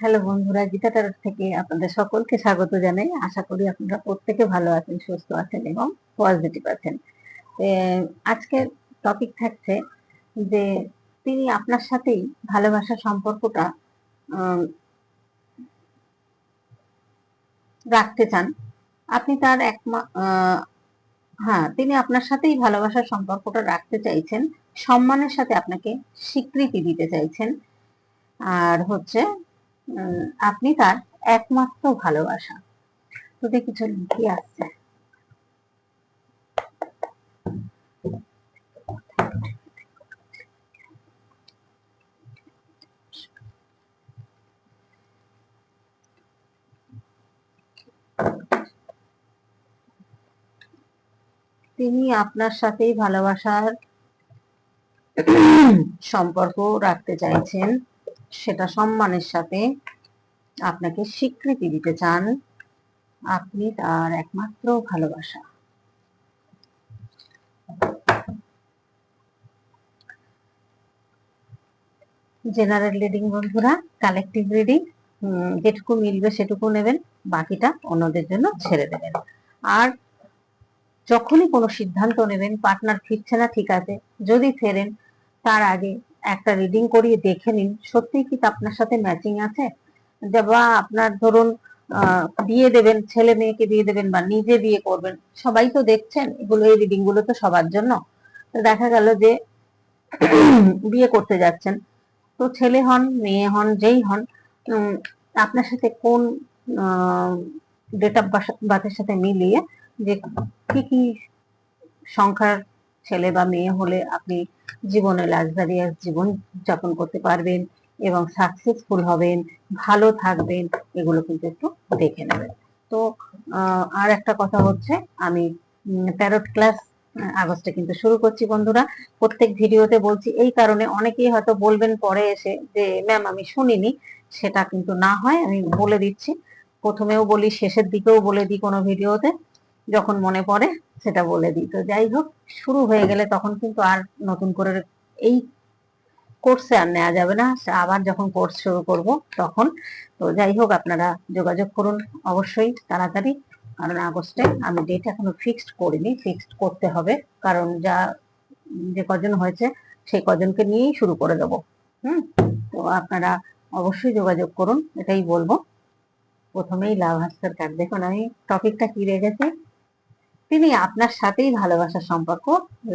Hello বন্ধুরা, গীতা টারট থেকে আপনাদের সকলকে স্বাগত জানাই। আশা করি আপনারা প্রত্যেকে ভালো আছেন, সুস্থ আছেন এবং পজিটিভ আছেন। আজকের টপিক থাকছে যে তিনি আপনার সাথেই ভালোবাসা সম্পর্কটা রাখতে চান। আপনি তার এক হ্যাঁ তিনি আপনার সাথেই ভালোবাসার সম্পর্কটা রাখতে চাইছেন, সম্মানের সাথে আপনাকে স্বীকৃতি দিতে চাইছেন। আর হচ্ছে আপনি তার একমাত্র ভালোবাসা। তো কিছু কি আসছে। তিনি আপনার সাথেই ভালোবাসার সম্পর্ক রাখতে চাইছেন। সেটা সম্মানের সাথে আপনাকে স্বীকৃতি দিতে চান। আপনি তার একমাত্র ভালোবাসা। জেনারেল রিডিং বন্ধুরা কালেকটিভ রিডিং যেটুকু মিলবে সেটুকু নেবেন, বাকিটা অন্যদের জন্য ছেড়ে দেবেন। আর যখনই কোনো সিদ্ধান্ত নেবেন পার্টনার ফিরছে না, ঠিক আছে, যদি ফেরেন, তার আগে একটা রিডিং করিয়ে দেখে নিন। সত্যিই কি আপনার সাথে ম্যাচিং আছে? বা আপনার ধরুন বিয়ে দেবেন, ছেলে মেয়েকে বিয়ে দেবেন বা নিজে বিয়ে করবেন, সবাই তো দেখছেন এগুলো, এই রিডিংগুলো তো সবার জন্য। দেখা গেল যে বিয়ে করতে যাচ্ছেন। তো ছেলে হন, মেয়ে হন, যেই হন আপনার সাথে কোন ডেট অফ বার্থের সাথে মিলিয়ে যে কি কি সংখ্যার ছেলে বা মেয়ে হলে আপনি জীবনে লাক্সারিয়াস জীবন যাপন করতে পারবেন এবং সাকসেসফুল হবেন, ভালো থাকবেন, এগুলো কিন্তু একটু দেখে নেবেন। তো আর একটা কথা হচ্ছে, আমি প্যারট ক্লাস আগস্টে কিন্তু শুরু করছি বন্ধুরা। প্রত্যেক ভিডিওতে বলছি, এই কারণে অনেকেই হয়তো বলবেন পরে এসে যে, ম্যাম, আমি শুনিনি। সেটা কিন্তু না হয়, আমি বলে দিচ্ছি। প্রথমেও বলি, শেষের দিকেও বলে দিই কোনো ভিডিওতে। যখন মনে পড়ে সেটা বলে দিই। তো যাই হোক, শুরু হয়ে গেলে তখন কিন্তু আর নতুন করে এই কোর্সে আর নেওয়া যাবে না। আবার যখন কোর্স শুরু করব তখন। তো যাই হোক, আপনারা যোগাযোগ করুন অবশ্যই তাড়াতাড়ি। কারণ আগস্টে আমি ডেট এখনও ফিক্সড করিনি ফিক্সড করতে হবে। কারণ যা, যে কজন হয়েছে সেই কজনকে নিয়েই শুরু করে দেবো। হুম? তো আপনারা অবশ্যই যোগাযোগ করুন, এটাই বলব। প্রথমেই লাভ হাস্যের কার্ড। দেখুন, আমি টপিকটা কি রেখেছি? তিনি আপনার সাথেই ভালোবাসার সম্পর্ক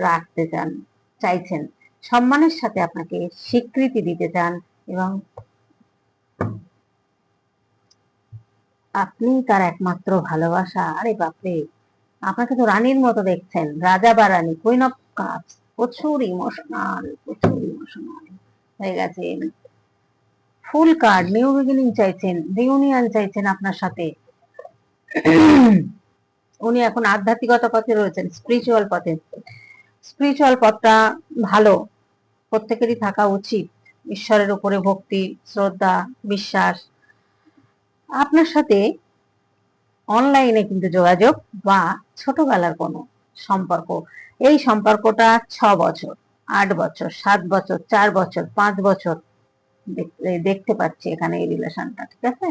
রাখতে চান, চাইছেন। সম্মানের সাথে আপনাকে স্বীকৃতি দিতে চান এবং আপনি তার একমাত্র ভালোবাসা। আরে বাপরে! আপনাকে তো রানীর মতো দেখছেন। রাজা বা রানী কুইন অফ কাপস প্রচুর ইমোশনাল প্রচুর ইমোশনাল হয়ে গেছে। ফুল কার্ড নিউ বিগিনিং চাইছেন রিউনিয়ন চাইছেন আপনার সাথে। উনি এখন আধ্যাত্মিকতা পথে রয়েছেন স্পিরিচুয়াল পথে। স্পিরিচুয়াল পথটা ভালো, প্রত্যেকেরই থাকা উচিত। ঈশ্বরের উপরে ভক্তি, শ্রদ্ধা, বিশ্বাস। আপনার সাথে অনলাইনে কিন্তু যোগাযোগ বা ছোটবেলার কোনো সম্পর্ক। এই সম্পর্কটা ছ বছর, আট বছর, সাত বছর, চার বছর, পাঁচ বছর দেখ- দেখতে পাচ্ছি এখানে এই রিলেশনটা ঠিক আছে?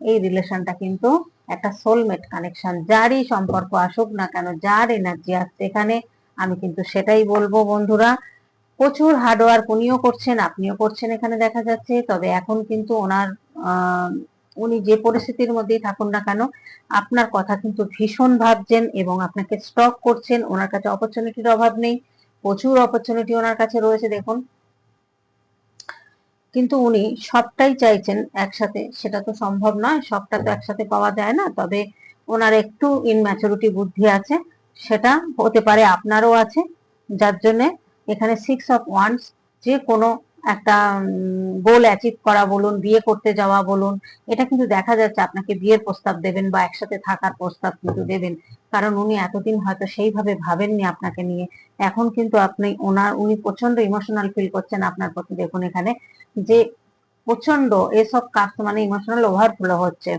এই রিলেশনটা কিন্তু একটা সোলমেট কানেকশন যারই সম্পর্ক আসুক না কেন, যার এনার্জি আসছে এখানে, আমি কিন্তু সেটাই বলব বন্ধুরা। প্রচুর হার্ডওয়ার্ক উনিও করছেন, আপনিও করছেন এখানে দেখা যাচ্ছে, তবে এখন কিন্তু ওনার উনি যে পরিস্থিতির মধ্যেই থাকুন না কেন, আপনার কথা কিন্তু ভীষণ ভাবছেন এবং আপনাকে স্টক করছেন, ওনার কাছে অপরচুনিটির অভাব নেই, প্রচুর অপরচুনিটি ওনার কাছে রয়েছে, দেখুন। কিন্তু উনি সবটাই চাইছেন একসাথে সেটা তো সম্ভব নয় সবটা তো একসাথে পাওয়া যায় না তবে ওনার একটু ইনম্যাচুরিটি বুদ্ধি আছে সেটা হতে পারে আপনারও আছে যার জন্যে এখানে সিক্স অফ ওয়ান্স যে কোনো একটা গোল অ্যাচিভ করা বলুন বিয়ে করতে যাওয়া বলুন এটা কিন্তু দেখা যাচ্ছে আপনাকে বিয়ের প্রস্তাব দেবেন বা একসাথে থাকার প্রস্তাব কিন্তু দেবেন। কারণ উনি এতদিন হয়তো সেইভাবে ভাবেননি আপনাকে নিয়ে। এখন কিন্তু আপনি ওনার উনি প্রচণ্ড ইমোশনাল ফিল করছেন আপনার প্রতি। দেখুন এখানে যে প্রচণ্ড এসব কাজ মানে ইমোশনাল ওভারফ্লো হচ্ছে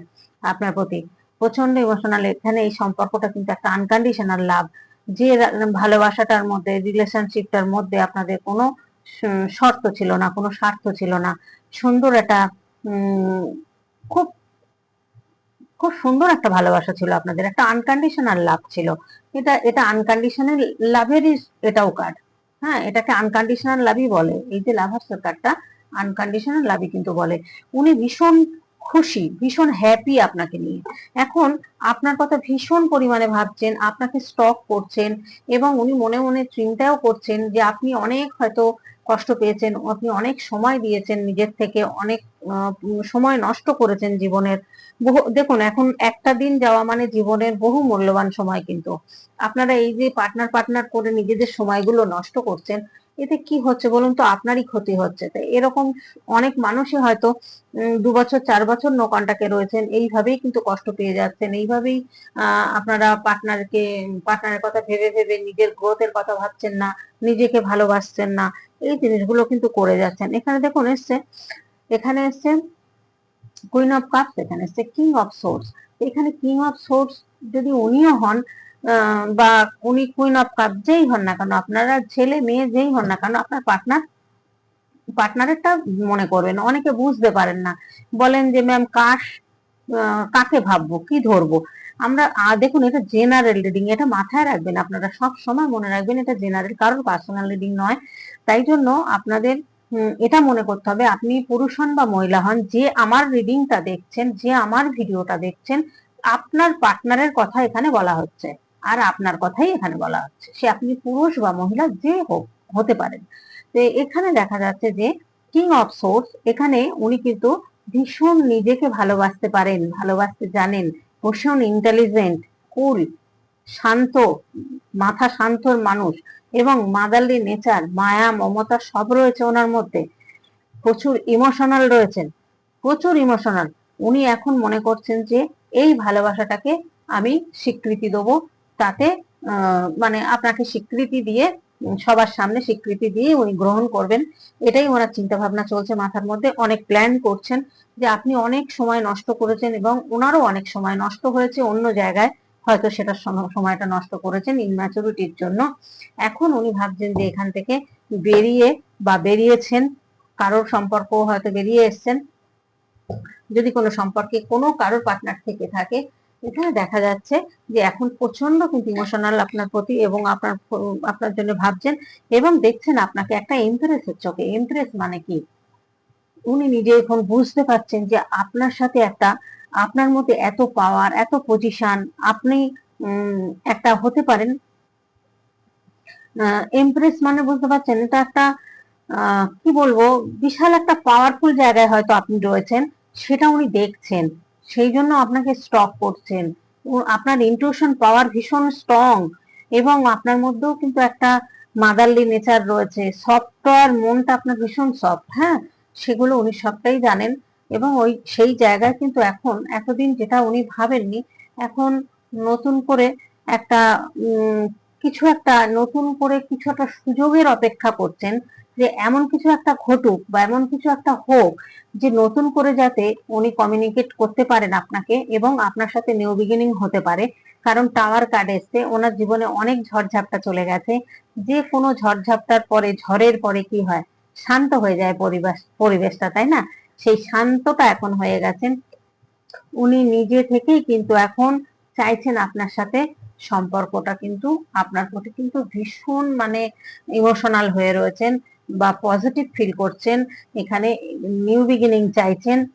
আপনার প্রতি। প্রচণ্ড ইমোশনাল এখানে এই সম্পর্কটা কিন্তু একটা আনকন্ডিশনাল লাভ যে ভালোবাসাটার মধ্যে রিলেশনশিপটার মধ্যে আপনাদের কোনো শর্ত ছিল না, কোনো স্বার্থ ছিল না। সুন্দর একটা খুব খুব সুন্দর একটা ভালোবাসা ছিল আপনাদের, একটা আনকন্ডিশনাল লাভ ছিল। এটা এটা আনকন্ডিশনাল লাভেরই এটাও কার্ড হ্যাঁ এটাকে আনকন্ডিশনাল লাভই বলে। এই যে লাভার্সের কার্ডটা আনকন্ডিশনাল লাভই কিন্তু বলে। উনি ভীষণ খুশি, ভীষণ হ্যাপি আপনাকে নিয়ে। এখন আপনার কথা ভীষণ পরিমাণে ভাবছেন, আপনাকে স্টক করছেন এবং উনি মনে মনে চিন্তাও করছেন যে আপনি অনেক হয়তো কষ্ট পেয়েছেন, আপনি অনেক সময় দিয়েছেন নিজের থেকে, অনেক সময় নষ্ট করেছেন জীবনের। বহু, দেখুন, এখন একটা দিন যাওয়া মানে জীবনের বহু মূল্যবান সময় কিন্তু। আপনারা এই যে পার্টনার পার্টনার করে নিজেদের সময়গুলো নষ্ট করছেন এতে কি হচ্ছে বলুন তো? আপনারই ক্ষতি হচ্ছে। তাই এরকম অনেক মানুষই হয়তো দু বছর, চার বছর নো রয়েছেন। এইভাবেই কিন্তু কষ্ট পেয়ে যাচ্ছেন। এইভাবেই আপনারা পার্টনারকে, পার্টনারের কথা ভেবে ভেবে নিজের গ্রোথের কথা ভাবছেন না, নিজেকে ভালোবাসছেন না, এই জিনিসগুলো কিন্তু করে যাচ্ছেন। এখানে দেখুন এসছে, এখানে এসছে কুইন অফ কাপস এখানে এসছে কিং অফ সোর্স এখানে কিং অফ সোর্স যদি উনিও হন বা উনি কুইন অফ কাপ যেই হন না কেন, আপনারা ছেলে মেয়ে যেই হন না কেন, আপনার পার্টনার পার্টনারেরটা মনে করবেন, অনেকে বুঝতে পারেন না। বলেন যে ম্যাম কাশ কাকে ভাববো, কি ধরবো? আমরা দেখুন, এটা জেনারেল রিডিং এটা মাথায় রাখবেন, আপনারা সব সময় মনে রাখবেন, এটা জেনারেল কারোর পার্সোনাল রিডিং নয়। তাই জন্য আপনাদের এটা মনে করতে হবে, আপনি পুরুষ হন বা মহিলা হন, যে আমার রিডিংটা দেখছেন, যে আমার ভিডিওটা দেখছেন, আপনার পার্টনারের কথা এখানে বলা হচ্ছে। আর আপনার কথাই এখানে বলা হচ্ছে। সে আপনি পুরুষ বা মহিলা যে হোক, হতে পারেন। তো এখানে দেখা যাচ্ছে যে কিং অফ সোর্স এখানে উনি কিন্তু ভীষণ নিজেকে ভালোবাসতে পারেন, ভালোবাসতে জানেন। ভীষণ ইন্টেলিজেন্ট কুল শান্ত, মাথা শান্তর মানুষ এবং মাদারলি নেচার মায়া, মমতা সব রয়েছে ওনার মধ্যে। প্রচুর ইমোশনাল রয়েছেন। প্রচুর ইমোশনাল উনি এখন মনে করছেন যে এই ভালোবাসাটাকে আমি স্বীকৃতি দেবো তাতে মানে আপনাকে স্বীকৃতি দিয়ে, সবার সামনে স্বীকৃতি দিয়ে উনি গ্রহণ করবেন। এটাই ওনার চিন্তা ভাবনা চলছে মাথার মধ্যে। অনেক প্ল্যান করছেন যে আপনি অনেক সময় নষ্ট করেছেন এবং ওনারও অনেক সময় নষ্ট হয়েছে অন্য জায়গায়। হয়তো সেটা সময়টা নষ্ট করেছেন ইনম্যাচুরিটির জন্য। এখন উনি ভাবছেন যে এখান থেকে বেরিয়ে বা বেরিয়েছেন, কারোর সম্পর্ক হয়তো বেরিয়ে এসছেন। যদি কোনো সম্পর্কে কোনো কারোর পার্টনার থেকে থাকে এখানে দেখা যাচ্ছে যে এখন প্রচণ্ড কিন্তু ইমোশনাল আপনার প্রতি এবং আপনার আপনার জন্য ভাবছেন এবং দেখছেন আপনাকে একটা এমপ্রেসের চোখে। এমপ্রেস মানে কি? উনি নিজে এখন বুঝতে পারছেন যে আপনার সাথে একটা, আপনার মধ্যে এত পাওয়ার এত পজিশন আপনি একটা হতে পারেন। এমপ্রেস মানে বুঝতে পারছেন, এটা একটা কি বলব? বিশাল একটা পাওয়ারফুল জায়গায় হয়তো আপনি রয়েছেন, সেটা উনি দেখছেন। সেই জন্য আপনাকে স্টক করছেন। আপনার ইনটিউশন পাওয়ার ভীষণ স্ট্রং এবং আপনার মধ্যেও কিন্তু একটা মাদারলি নেচার রয়েছে। সফটওয়্যার মনটা আপনার ভীষণ সফট হ্যাঁ? সেগুলো উনি সবটাই জানেন এবং ওই সেই জায়গায় কিন্তু এখন, এতদিন যেটা উনি ভাবেননি, এখন নতুন করে একটা কিছু একটা, নতুন করে কিছু একটা সুযোগের অপেক্ষা করছেন যে এমন কিছু একটা ঘটুক বা এমন কিছু একটা হোক যে নতুন করে যাতে উনি কমিউনিকেট করতে পারেন আপনাকে এবং আপনার সাথে নিউ বিগিনিং হতে পারে। কারণ টাওয়ার কার্ড এসছে, ওনার জীবনে অনেক ঝড়ঝাপটা চলে গেছে। যে কোনো ঝড়ঝাপটার পরে, ঝড়ের পরে কি হয়? শান্ত হয়ে যায় পরিবেশ, পরিবেশটা, তাই না? সেই শান্তটা এখন হয়ে গেছেন উনি নিজে থেকেই কিন্তু এখন চাইছেন আপনার সাথে সম্পর্কটা কিন্তু, আপনার প্রতি কিন্তু ভীষণ মানে ইমোশনাল হয়ে রয়েছেন। বা পজিটিভ ফিল করছেন, এখানে নিউ বিগিনিং চাইছেন,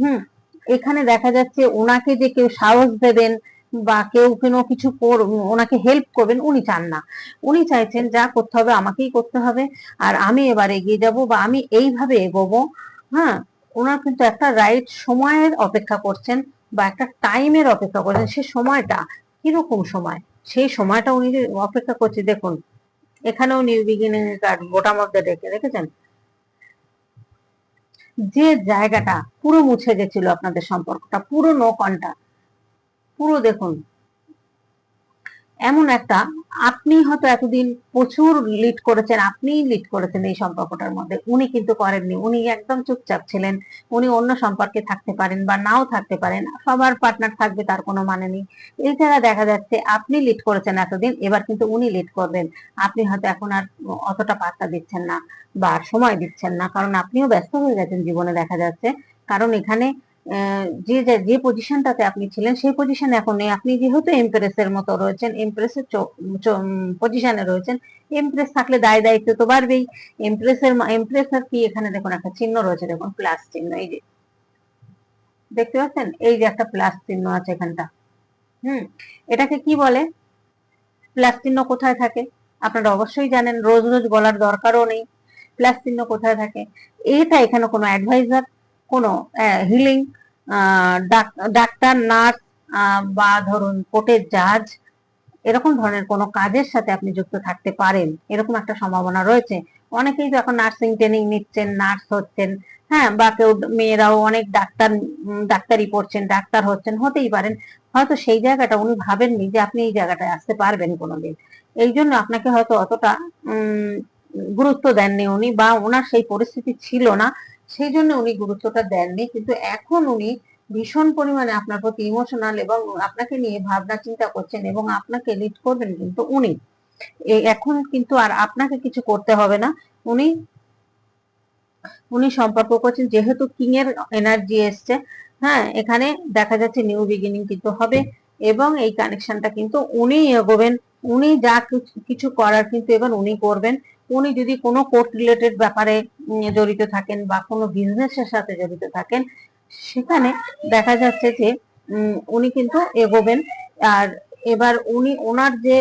হুম, এখানে দেখা যাচ্ছে ওনাকে যে কেউ সাহস দেবেন বা কেউ কোনো কিছু কর- ওনাকে হেল্প করবেন, উনি চান না। উনি চাইছেন যা করতে হবে আমাকেই করতে হবে, আর আমি এবার এগিয়ে যাব বা আমি এইভাবে এগোবো হ্যাঁ ওনার কিন্তু একটা রাইট সময়ের অপেক্ষা করছেন বা একটা টাইমের অপেক্ষা করছেন, সে সময়টা কীরকম সময়? সেই সময়টা উনি অপেক্ষা করছে, দেখুন এখানেও new beginning card bottom of the ডেকে দেখেছেন? যে জায়গাটা পুরো মুছে গেছিল আপনাদের সম্পর্কটা, পুরো নো কন্টাক্ট পুরো দেখুন। এমন একটা, আপনি হয়তো এতদিন প্রচুর লিড করেছেন, আপনিই লিড করেছেন এই সম্পর্কটার মধ্যে। উনি কিন্তু করেননি। উনি একদম চুপচাপ ছিলেন। উনি অন্য সম্পর্কে থাকতে পারেন বা নাও থাকতে পারেন। সবার পার্টনার থাকবে তার কোনো মানে নেই। জায়গায় দেখা যাচ্ছে, আপনি লিড করেছেন এতদিন, এবার কিন্তু উনি লিড করবেন। আপনি হয়তো এখন আর অতটা পাত্তা দিচ্ছেন না বা সময় দিচ্ছেন না, কারণ আপনিও ব্যস্ত হয়ে গেছেন জীবনে দেখা যাচ্ছে। কারণ এখানে যে, যে- পজিশনটাতে আপনি ছিলেন, সেই পজিশনে এখন নেই। আপনি যেহেতু এমপ্রেসের মতো রয়েছেন এমপ্রেসের পজিশনে রয়েছেন এমপ্রেস থাকলে দায় দায়িত্ব তো বাড়বেই। এমপ্রেসের এমপ্রেসের কি এখানে দেখুন একটা চিহ্ন রয়েছে, দেখুন প্লাস চিহ্ন, এই যে। দেখতে পাচ্ছেন? এই যে একটা প্লাস চিহ্ন আছে এখানটা। হুম, এটাকে কি বলে? প্লাস চিহ্ন কোথায় থাকে? আপনারা অবশ্যই জানেন, রোজ রোজ বলার দরকারও নেই। প্লাস চিহ্ন কোথায় থাকে? এটা এখানে কোনো অ্যাডভাইজার কোনো হিলিং ডাক্তার, নার্স বা ধরুন কোর্টের জাজ এরকম ধরনের কোনো কাজের সাথে আপনি যুক্ত থাকতে পারেন, এরকম একটা সম্ভাবনা রয়েছে। অনেকেই তো এখন নার্সিং ট্রেনিং নিচ্ছেন নার্স হচ্ছেন হ্যাঁ বা কেউ মেয়েরাও অনেক ডাক্তার ডাক্তারি পড়ছেন, ডাক্তার হচ্ছেন, হতেই পারেন। হয়তো সেই জায়গাটা উনি ভাবেননি যে আপনি এই জায়গাটায় আসতে পারবেন কোনোদিন। এই জন্য আপনাকে হয়তো অতটা গুরুত্ব দেননি উনি বা ওনার সেই পরিস্থিতি ছিল না। সেই জন্য উনি গুরুত্বটা দেননি। কিন্তু এখন উনি ভীষণ পরিমাণে আপনার প্রতি ইমোশনাল এবং আপনাকে নিয়ে ভাবনা চিন্তা করছেন এবং আপনাকে লিড করবেন কিন্তু উনি। এখন কিন্তু আর আপনাকে কিছু করতে হবে না। উনি উনি সম্পর্ক করছেন, যেহেতু কিং এর এনার্জি এসছে হ্যাঁ এখানে দেখা যাচ্ছে নিউ বিগিনিং কিন্তু হবে এবং এই কানেকশনটা কিন্তু উনি এগোবেন, উনি যা কিছু- কিছু করার কিন্তু এবার উনি করবেন। উনি যদি কোনো কোর্ট রিলেটেড ব্যাপারে জড়িত থাকেন বা কোনো বিজনেসের সাথে জড়িত থাকেন, সেখানে দেখা যাচ্ছে যে উনি কিন্তু এগোবেন। আর এবার উনি, ওনার যে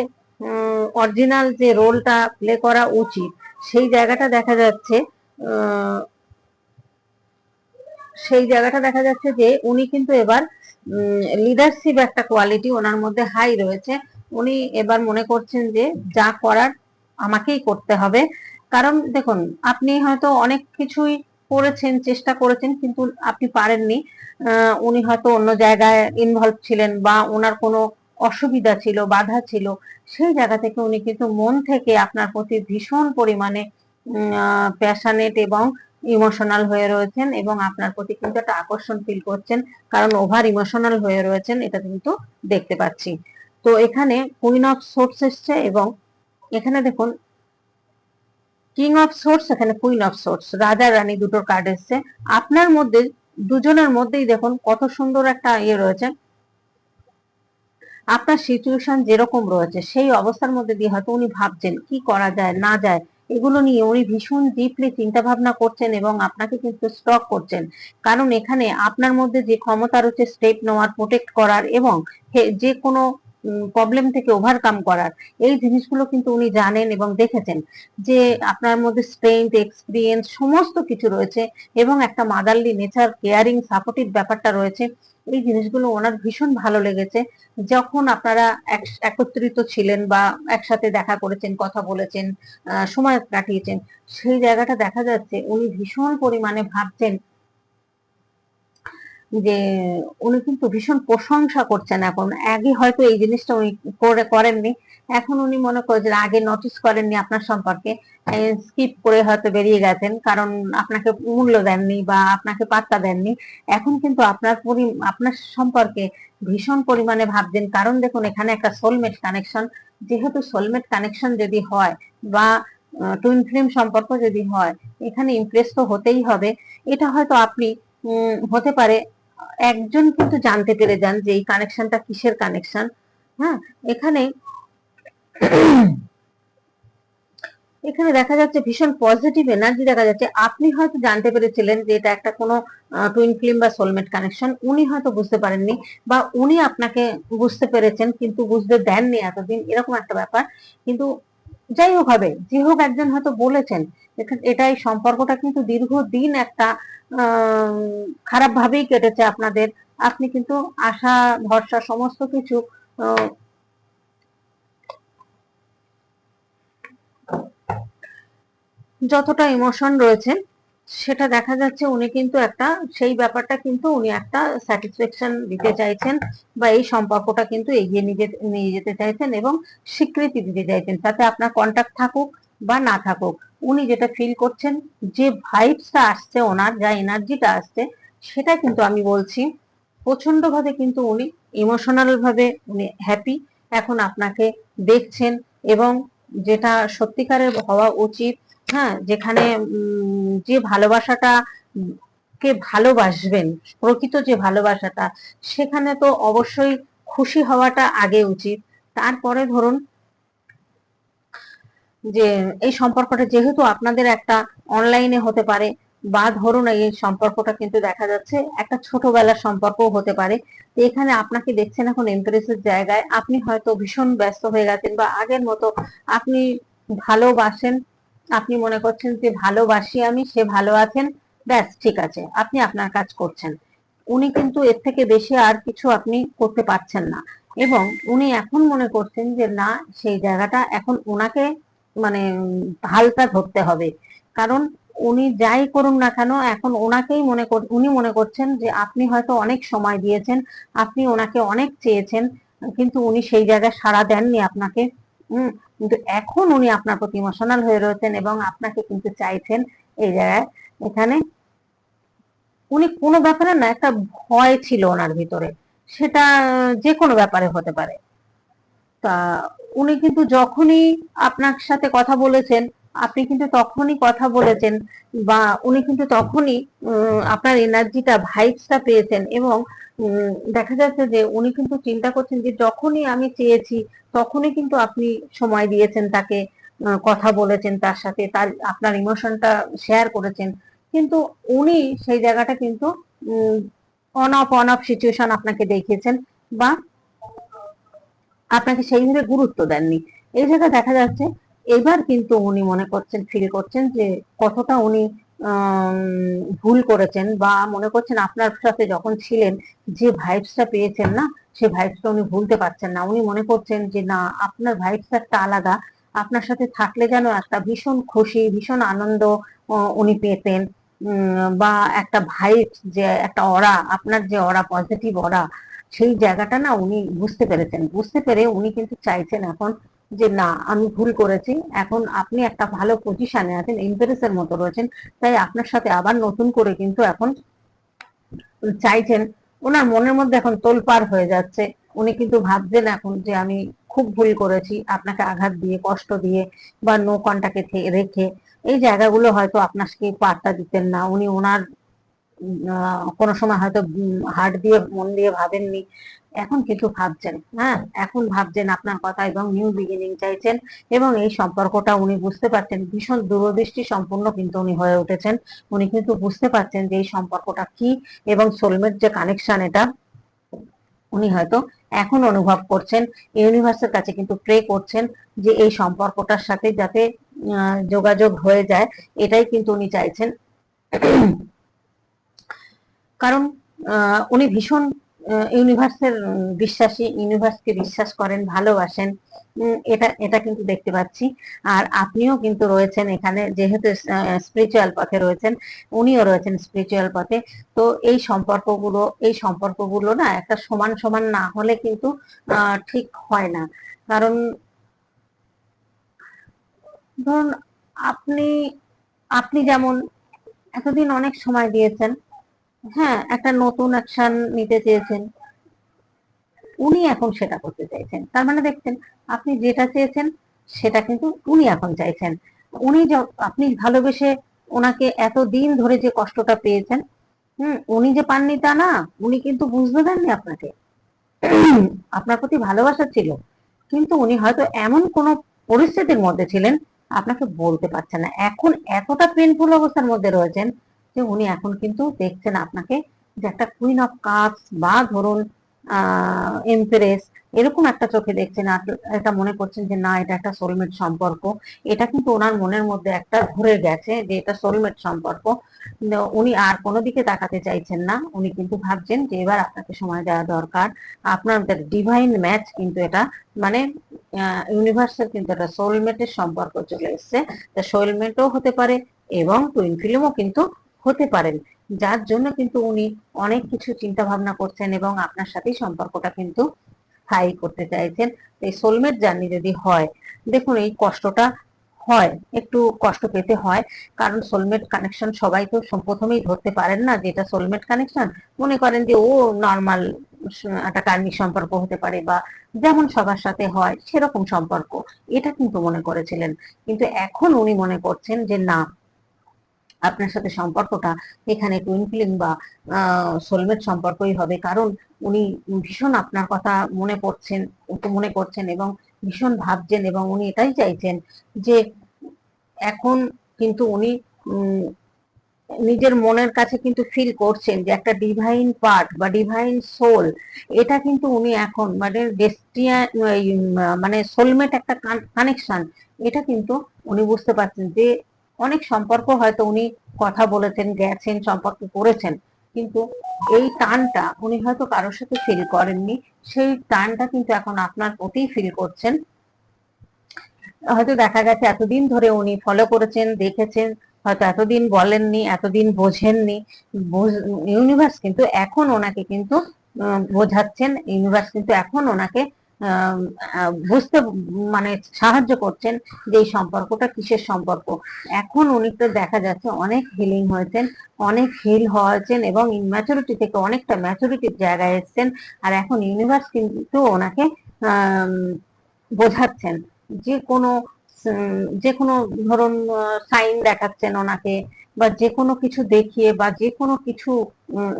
অরিজিনাল যে রোলটা প্লে করা উচিত, সেই জায়গাটা দেখা যাচ্ছে সেই জায়গাটা দেখা যাচ্ছে যে, উনি কিন্তু এবার লিডারশিপ একটা কোয়ালিটি ওনার মধ্যে হাই রয়েছে। উনি এবার মনে করছেন যে, যা করার আমাকেই করতে হবে। কারণ দেখুন, আপনি হয়তো অনেক কিছুই করেছেন, চেষ্টা করেছেন, কিন্তু আপনি পারেননি। উনি হয়তো অন্য জায়গায় ইনভলভ ছিলেন বা ওনার কোনো অসুবিধা ছিল, বাধা ছিল। সেই জায়গা থেকে উনি কিন্তু মন থেকে আপনার প্রতি ভীষণ পরিমাণে প্যাশানেট এবং ইমোশনাল হয়ে রয়েছেন এবং আপনার প্রতি কিন্তু একটা আকর্ষণ ফিল করছেন। কারণ ওভার ইমোশনাল হয়ে রয়েছেন, এটা কিন্তু দেখতে পাচ্ছি। তো এখানে কুইন অফ সোর্স এসছে এবং এখানে দেখুন কিং অফ সোর্স এখানে কুইন অফ সোর্স রাজা রানী দুটোর কার্ড এসছে। আপনার মধ্যে, দুজনের মধ্যেই দেখুন কত সুন্দর একটা ইয়ে রয়েছে। আপনার সিচুয়েশন যেরকম রয়েছে, সেই অবস্থার মধ্যে দিয়ে হয়তো উনি ভাবছেন কি করা যায়, না যায়। এগুলো নিয়ে উনি ভীষণ ডিপলি চিন্তা ভাবনা করছেন এবং আপনাকে কিন্তু স্টক করছেন। কারণ এখানে আপনার মধ্যে যে ক্ষমতা রয়েছে স্টেপ নেওয়ার প্রোটেক্ট করার এবং যে কোনো প্রবলেম থেকে ওভারকাম করার। এই জিনিসগুলো কিন্তু উনি জানেন এবং দেখেছেন যে আপনার মধ্যে স্ট্রেংথ এক্সপিরিয়েন্স সমস্ত কিছু রয়েছে এবং একটা মাদারলি নেচার কেয়ারিং সাপোর্টিভ ব্যাপারটা রয়েছে। এই জিনিসগুলো ওনার ভীষণ ভালো লেগেছে। যখন আপনারা এক- একত্রিত ছিলেন বা একসাথে দেখা করেছেন, কথা বলেছেন সময় কাটিয়েছেন, সেই জায়গাটা দেখা যাচ্ছে উনি ভীষণ পরিমাণে ভাবছেন যে উনি কিন্তু ভীষণ প্রশংসা করছেন এখন। আগে হয়তো এই জিনিসটা উনি করে করেননি। এখন উনি মনে করেন আগে নোটিস করেননি আপনার সম্পর্কে। স্কিপ করে হয়তো বেরিয়ে গেছেন, কারণ আপনাকে মূল্য দেননি বা আপনাকে পাত্তা দেননি। এখন কিন্তু আপনার পরি, আপনার সম্পর্কে ভীষণ পরিমাণে ভাবছেন। কারণ দেখুন, এখানে একটা সোলমেট কানেকশন যেহেতু সোলমেট কানেকশন যদি হয় বা টুইন ফ্লেম সম্পর্ক যদি হয়, এখানে ইমপ্রেস তো হতেই হবে। এটা হয়তো আপনি হতে পারে। একজন কিন্তু জানতে পেরে যান যে এই কানেকশনটা কিসের কানেকশন হ্যাঁ এখানে এখানে দেখা যাচ্ছে ভীষণ পজিটিভ এনার্জি দেখা যাচ্ছে। আপনি হয়তো জানতে পেরেছিলেন যে এটা একটা কোনো টুইন ফিল্ম বা সোলমেট কানেকশন উনি হয়তো বুঝতে পারেননি বা উনি আপনাকে বুঝতে পেরেছেন কিন্তু বুঝতে দেননি এতদিন। এরকম একটা ব্যাপার। কিন্তু যাই হোক হবে, যে হোক একজন হয়তো বলেছেন এটা সম্পর্কটা কিন্তু দীর্ঘদিন একটা খারাপ ভাবেই কেটেছে আপনাদের। আপনি কিন্তু আশা, ভরসা, সমস্ত কিছু যতটা ইমোশন রয়েছে সেটা দেখা যাচ্ছে উনি কিন্তু একটা, সেই ব্যাপারটা কিন্তু উনি একটা স্যাটিসফ্যাকশন দিতে চাইছেন বা এই সম্পর্কটা কিন্তু এগিয়ে নিয়ে নিয়ে যেতে চাইছেন এবং স্বীকৃতি দিতে চাইছেন তাতে আপনার কন্ট্যাক্ট থাকুক বা না থাকুক। উনি যেটা ফিল করছেন, যে ভাইবসটা আসছে ওনার, যা এনার্জিটা আসছে, সেটা কিন্তু আমি বলছি প্রচণ্ড ভাবে কিন্তু উনি ইমোশনাল ভাবে উনি হ্যাপি এখন আপনাকে দেখছেন এবং যেটা সত্যিকারের হওয়া উচিত হ্যাঁ যেখানে যে ভালোবাসাটা কে ভালোবাসবেন, প্রকৃত যে ভালোবাসাটা, সেখানে তো অবশ্যই খুশি হওয়াটা আগে উচিত। তারপরে ধরুন যে, এই সম্পর্কটা যেহেতু আপনাদের একটা অনলাইনে হতে পারে, বা ধরুন এই সম্পর্কটা কিন্তু দেখা যাচ্ছে একটা ছোটবেলার সম্পর্কও হতে পারে এখানে আপনাকে দেখছেন এখন এমপ্রেসের জায়গায়, আপনি হয়তো ভীষণ ব্যস্ত হয়ে গেছেন বা আগের মতো আপনি ভালোবাসেন আপনি মনে করছেন যে ভালোবাসি আমি, সে ভালো আছেন, ব্যাস, ঠিক আছে, আপনি আপনার কাজ করছেন। উনি কিন্তু এর থেকে বেশি আর কিছু আপনি করতে পারছেন না। এবং উনি এখন মনে করছেন যে না, সেই জায়গাটা এখন ওনাকে মানে হালটা ধরতে হবে। কারণ উনি যাই করুন না কেন, এখন ওনাকেই মনে কর, উনি মনে করছেন যে আপনি হয়তো অনেক সময় দিয়েছেন, আপনি ওনাকে অনেক চেয়েছেন, কিন্তু উনি সেই জায়গায় সাড়া দেননি আপনাকে। হম, কিন্তু এখন উনি আপনার প্রতি ইমোশনাল হয়ে রয়েছেন এবং আপনাকে কিন্তু চাইছেন এই জায়গায়, এখানে। উনি কোনো ব্যাপারে না একটা ভয় ছিল ওনার ভিতরে। সেটা যে কোনো ব্যাপারে হতে পারে। তা উনি কিন্তু যখনই আপনার সাথে কথা বলেছেন আপনি কিন্তু তখনই কথা বলেছেন বা উনি কিন্তু তখনই আপনার এনার্জিটা ভাইবসটা পেয়েছেন এবং দেখা যাচ্ছে যে উনি কিন্তু চিন্তা করছেন যে যখনই আমি চেয়েছি, তখনই কিন্তু আপনি সময় দিয়েছেন তাকে কথা বলেছেন তার সাথে, তার, আপনার ইমোশনটা শেয়ার করেছেন। কিন্তু উনি সেই জায়গাটা কিন্তু on off on off situation আপনাকে দেখিয়েছেন বা আপনাকে সেইভাবে গুরুত্ব দেননি। এই জায়গায় দেখা যাচ্ছে এবার কিন্তু উনি মনে করছেন ফিল করছেন যে কতটা উনি ভুল করেছেন বা মনে করছেন আপনার সাথে যখন ছিলেন যে ভাইবসটা পেয়েছেন না, সে ভাইবসটা উনি ভুলতে পারছেন না। উনি মনে করছেন যে না, আপনার ভাইবসটা একটা আলাদা, আপনার সাথে থাকলে যেন একটা ভীষণ খুশি, ভীষণ আনন্দ উনি পেতেন। বা একটা ভাইব যে একটা অরা আপনার যে অরা পজিটিভ অরা সেই জায়গাটা না উনি বুঝতে পেরেছেন। বুঝতে পেরে উনি কিন্তু চাইছেন এখন যে না, আমি ভুল করেছি, এখন আপনি একটা ভালো পজিশনে আছেন ইম্প্রেসের মতো রয়েছেন, তাই আপনার সাথে আবার নতুন করে কিন্তু এখন চাইছেন। ওনার মনের মধ্যে এখন তোলপার হয়ে যাচ্ছে। উনি কিন্তু ভাবছেন এখন যে আমি খুব ভুল করেছি, আপনাকে আঘাত দিয়ে, কষ্ট দিয়ে বা নো কন্টাক্টে রেখে এই জায়গাগুলো হয়তো আপনাকে পাত্তা দিতেন না। উনি ওনার কোনো সময় হয়তো হার্ট দিয়ে, মন দিয়ে ভাবেননি। এখন কিন্তু ভাবছেন হ্যাঁ এখন ভাবছেন আপনার কথা এবং নিউ বিগিনিং চাইছেন এবং এই সম্পর্কটা উনি বুঝতে পারছেন, ভীষণ দূরদৃষ্টি সম্পূর্ণ কিন্তু উনি হয়ে উঠেছেন। উনি কিন্তু বুঝতে পারছেন যে এই সম্পর্কটা কি এবং সোলমেট যে কানেকশন এটা, উনি হয়তো এখন অনুভব করছেন ইউনিভার্সের কাছে কিন্তু প্রে করছেন যে এই সম্পর্কটার সাথে যাতে যোগাযোগ হয়ে যায়, এটাই কিন্তু উনি চাইছেন। কারণ উনি ভীষণ ইউনিভার্সের বিশ্বাসী ইউনিভার্সকে বিশ্বাস করেন, ভালোবাসেন এটা এটা কিন্তু দেখতে পাচ্ছি। আর আপনিও কিন্তু রয়েছেন এখানে, যেহেতু স্পিরিচুয়াল পথে রয়েছেন, উনিও রয়েছেন স্পিরিচুয়াল পথে। তো এই সম্পর্কগুলো এই সম্পর্কগুলো না একটা সমান সমান না হলে কিন্তু ঠিক হয় না। কারণ, ধরুন, আপনি আপনি যেমন, এতদিন অনেক সময় দিয়েছেন হ্যাঁ একটা নতুন অ্যাকশন নিতে চেয়েছেন। উনি এখন সেটা করতে চাইছেন। তার মানে দেখছেন, আপনি যেটা চেয়েছেন, সেটা কিন্তু উনি এখন চাইছেন। উনি আপনি ভালোবেসে ওনাকে এত দিন ধরে যে কষ্টটা পেয়েছেন, হুম, উনি যে পাননি তা না, উনি কিন্তু বুঝতে দেননি আপনাকে। আপনার প্রতি ভালোবাসা ছিল, কিন্তু উনি হয়তো এমন কোন পরিস্থিতির মধ্যে ছিলেন, আপনাকে বলতে পারছেন না। এখন এতটা পেনফুল অবস্থার মধ্যে রয়েছেন যে উনি এখন কিন্তু দেখছেন আপনাকে যে একটা কুইন অফ কাপস বা ধরুন এমপ্রেস এরকম একটা চোখে দেখছেন এটা মনে করছেন যে না, এটা একটা সোলমেট সম্পর্ক। এটা কিন্তু ওনার মনের মধ্যে একটা ঘুরে গেছে যে এটা সোলমেট সম্পর্ক। উনি আর কোনো দিকে তাকাতে চাইছেন না। উনি কিন্তু ভাবছেন যে এবার আপনাকে সময় দেওয়া দরকার। আপনার ডিভাইন ম্যাচ কিন্তু এটা মানে ইউনিভার্সাল কিন্তু এটা সোলমেটের সম্পর্ক চলে এসছে। সোলমেটও হতে পারে এবং টুইন ফিল্মও কিন্তু হতে পারেন। যার জন্য কিন্তু উনি অনেক কিছু চিন্তা ভাবনা করছেন এবং আপনার সাথেই সম্পর্কটা কিন্তু স্থায়ী করতে চাইছেন। এই সোলমেট জার্নি যদি হয়, দেখুন এই কষ্টটা হয়, একটু কষ্ট পেতে হয়। কারণ সোলমেট কানেকশন সবাই তো প্রথমেই ধরতে পারেন না যেটা সোলমেট কানেকশন মনে করেন যে ও নর্মাল একটা কার্মিক সম্পর্ক হতে পারে বা যেমন সবার সাথে হয়, সেরকম সম্পর্ক। এটা কিন্তু মনে করেছিলেন। কিন্তু এখন উনি মনে করছেন যে না আপনার সাথে সম্পর্কটা এখানে টুইন ফিলিং বা সোলমেট সম্পর্কই হবে। কারণ উনি ভীষণ আপনার কথা মনে পড়ছেন, মনে করছেন এবং ভীষণ ভাবছেন এবং উনি এটাই চাইছেন যে এখন কিন্তু উনি নিজের মনের কাছে কিন্তু ফিল করছেন যে একটা ডিভাইন পার্ট বা ডিভাইন সোল এটা কিন্তু উনি এখন মানে মানে সোলমেট একটা কানেকশন এটা কিন্তু উনি বুঝতে পারছেন যে অনেক সম্পর্ক হয়তো উনি কথা বলেছেন, গেছেন, সম্পর্ক করেছেন, কিন্তু এই টানটা উনি হয়তো কারোর সাথে ফিল করেননি। সেই টানটা কিন্তু এখন আপনার প্রতিই ফিল করছেন। হয়তো দেখা গেছে এতদিন ধরে উনি ফলো করেছেন, দেখেছেন, হয়তো এতদিন বলেননি, এতদিন বোঝেননি। ইউনিভার্স কিন্তু এখন ওনাকে কিন্তু বোঝাচ্ছেন ইউনিভার্স কিন্তু এখন ওনাকে বুঝতে মানে সাহায্য করছেন যে এই সম্পর্কটা কিসের সম্পর্ক। এখন উনি তো দেখা যাচ্ছে অনেক হিলিং হয়েছেন, অনেক হিল হয়েছেন এবং ইনম্যাচুরিটি থেকে অনেকটা ম্যাচুরিটির জায়গায় এসেছেন। আর এখন ইউনিভার্স কিন্তু ওনাকে বোঝাচ্ছেন। যে কোনো যে কোনো ধরুন সাইন দেখাচ্ছেন ওনাকে বা যে কোনো কিছু দেখিয়ে বা যে কোনো কিছু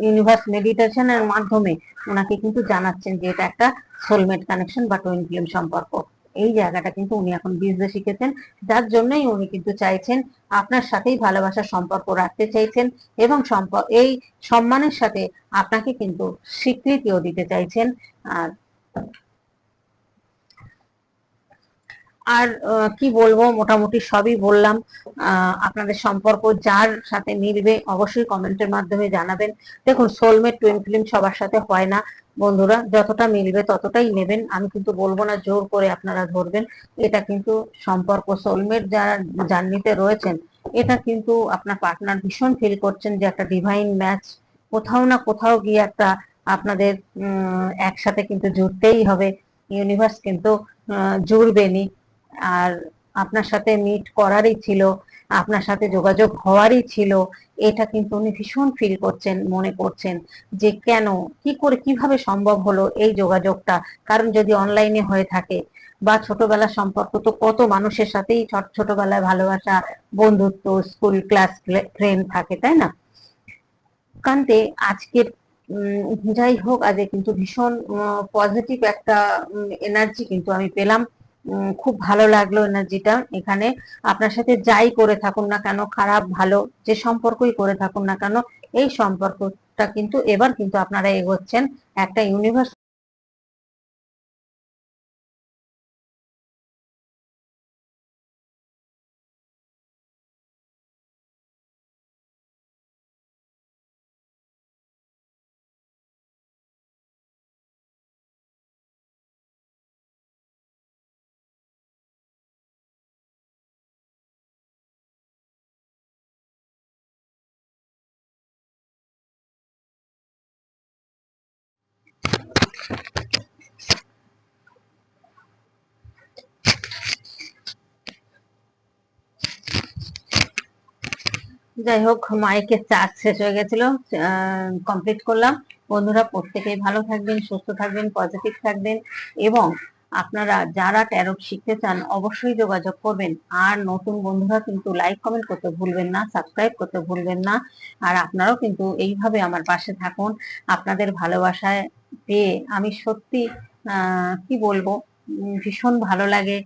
ইউনিভার্স মেডিটেশনের মাধ্যমে ওনাকে কিন্তু জানাচ্ছেন যে এটা একটা সোলমেট কানেকশন বা টুইন ফ্লেম সম্পর্ক। এই জায়গাটা কিন্তু উনি এখন বুঝতে শিখেছেন। যার জন্যই উনি কিন্তু চাইছেন আপনার সাথেই ভালোবাসার সম্পর্ক রাখতে চাইছেন এবং সম্পর্ক এই সম্মানের সাথে আপনাকে কিন্তু স্বীকৃতিও দিতে চাইছেন। আর আর কি বলব, মোটামুটি সবই বললাম। আপনাদের সম্পর্ক যার সাথে মিলবে অবশ্যই কমেন্টের মাধ্যমে জানাবেন। দেখুন সোলমেট টুইন ফিল্ম সবার সাথে হয় না। বন্ধুরা, যতটা মিলবে ততটাই নেবেন। আমি কিন্তু বলব না জোর করে আপনারা ধরবেন। এটা কিন্তু সম্পর্ক সোলমেট যারা জার্নিতে রয়েছেন, এটা কিন্তু আপনার পার্টনার ভীষণ ফিল করছেন যে একটা ডিভাইন ম্যাচ কোথাও না কোথাও গিয়ে একটা আপনাদের একসাথে কিন্তু জুড়তেই হবে। ইউনিভার্স কিন্তু জুড়বেনি আর আপনার সাথে মিট করারই ছিল, আপনার সাথে যোগাযোগ হওয়ারই ছিল, এটা কিন্তু উনি ভীষণ ফিল করছেন, মনে করছেন যে কেন, কি করে, কীভাবে সম্ভব হলো এই যোগাযোগটা? কারণ যদি অনলাইনে হয়ে থাকে বা ছোটবেলার সম্পর্ক তো কত মানুষের সাথেই ছোট- ছোটবেলায় ভালোবাসা, বন্ধুত্ব স্কুল ক্লাস ফ্রেন্ড থাকে, তাই না? কান্তে আজকের যাই হোক আজ কিন্তু ভীষণ পজিটিভ একটা এনার্জি কিন্তু আমি পেলাম। খুব ভালো লাগল এনার্জিটা। এখানে আপনার সাথে যাই করে থাকুন না কেন, খারাপ, ভালো, যে সম্পর্কই করে থাকুন না কেন, এই সম্পর্কটা কিন্তু এবার কিন্তু আপনারা এগোচ্ছেন একটা ইউনিভার্স যাই হোক মাইকের চার্জ শেষ হয়ে গেছিল কমপ্লিট করলাম। বন্ধুরা, প্রত্যেকেই ভালো থাকবেন, সুস্থ থাকবেন পজিটিভ থাকবেন এবং আপনারা যারা ট্যারোট শিখতে চান, অবশ্যই যোগাযোগ করবেন। আর নতুন বন্ধুরা কিন্তু লাইক কমেন্ট করতে ভুলবেন না সাবস্ক্রাইব করতে ভুলবেন না। আর আপনারাও কিন্তু এইভাবে আমার পাশে থাকুন। আপনাদের ভালোবাসায় পেয়ে আমি সত্যি কি বলব ভীষণ ভালো লাগে।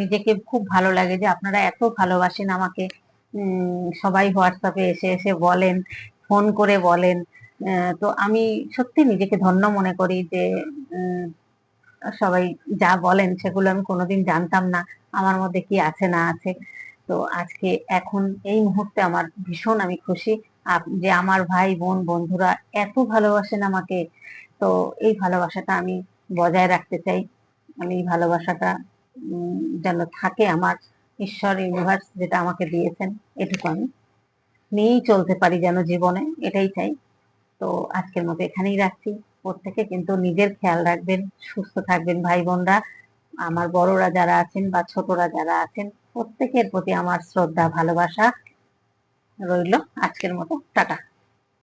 নিজেকে খুব ভালো লাগে যে আপনারা এত ভালোবাসেন আমাকে। সবাই হোয়াটসঅ্যাপে এসে এসে বলেন, ফোন করে বলেন। তো আমি সত্যি নিজেকে ধন্য মনে করি যে সবাই যা বলেন সেগুলো আমি কোনোদিন জানতাম না, আমার মধ্যে কি আছে না আছে। তো আজকে এখন এই মুহূর্তে আমার ভীষণ আমি খুশি যে আমার ভাই বোন বন্ধুরা এত ভালোবাসেন আমাকে। তো এই ভালোবাসাটা আমি বজায় রাখতে চাই। আমি এই ভালোবাসাটা যেন থাকে আমার। ঈশ্বর ইউনিভার্স যেটা আমাকে দিয়েছেন, এটুকু আমি নিয়েই চলতে পারি যেন জীবনে, এটাই চাই। তো আজকের মতো এখানেই রাখছি। প্রত্যেকে কিন্তু নিজের খেয়াল রাখবেন, সুস্থ থাকবেন ভাই বোনরা আমার বড়রা যারা আছেন বা ছোটরা যারা আছেন, প্রত্যেকের প্রতি আমার শ্রদ্ধা, ভালোবাসা রইল। আজকের মতো, টাটা।